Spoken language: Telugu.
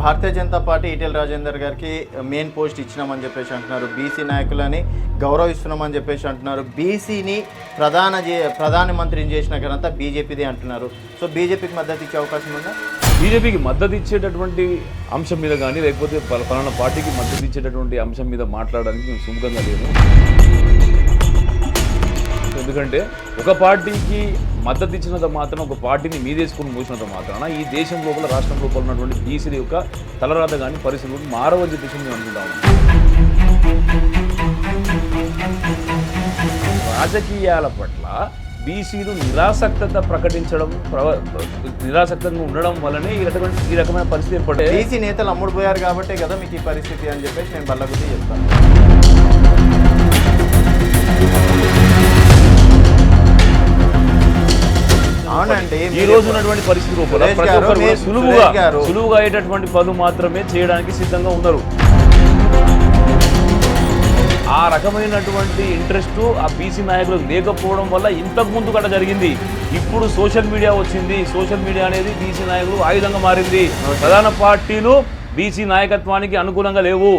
భారతీయ జనతా పార్టీ ఈటెల రాజేందర్ గారికి మెయిన్ పోస్ట్ ఇచ్చినామని చెప్పేసి అంటున్నారు. బీసీ నాయకులని గౌరవిస్తున్నామని చెప్పేసి అంటున్నారు. బీసీని ప్రధాన ప్రధానమంత్రిని చేసిన ఘనత బీజేపీదే అంటున్నారు. సో బీజేపీకి మద్దతు ఇచ్చే అవకాశం ఉందా? బీజేపీకి మద్దతు ఇచ్చేటటువంటి అంశం మీద కానీ లేకపోతే ఫలానా పలానా పార్టీకి మద్దతు ఇచ్చేటటువంటి అంశం మీద మాట్లాడడానికి మేము సుముఖంగా లేము. ఎందుకంటే ఒక పార్టీకి మద్దతు ఇచ్చినంత మాత్రం ఒక పార్టీని మీదేసుకుని మూసినంత మాత్రాన ఈ దేశం లోపల రాష్ట్రం లోపల ఉన్నటువంటి బీసీల యొక్క తలరాత కానీ పరిస్థితులు మారవని చెప్పేసి మేము అనుకుంటాము రాజకీయాల పట్ల బీసీలు నిరాసక్తత ప్రకటించడం ప్రవ- నిరాసక్తంగా ఉండడం వల్లనే ఈ రకమైన ఈ రకమైన పరిస్థితి ఏర్పడే బీసీ నేతలు అమ్ముడుపోయారు కాబట్టే కదా మీకు ఈ పరిస్థితి అని చెప్పేసి నేను బల్లగుద్ది చెప్తాను. ఈ రోజు ఉన్నటువంటి పరిస్థితి సురేష్ ప్రతి ఒక్కరు సులువుగా. సులువుగా అయ్యేటటువంటి పనులు మాత్రమే చేయడానికి సిద్ధంగా ఉన్నారు. ఆ రకమైనటువంటి ఇంట్రెస్ట్ ఆ బీసీ నాయకులకు లేకపోవడం వల్ల ఇంతకు ముందు కూడా జరిగింది. ఇప్పుడు సోషల్ మీడియా వచ్చింది. సోషల్ మీడియా అనేది బీసీ నాయకులు ఆయుధంగా మారింది. ప్రధాన పార్టీలు బీసీ నాయకత్వానికి అనుకూలంగా లేవు.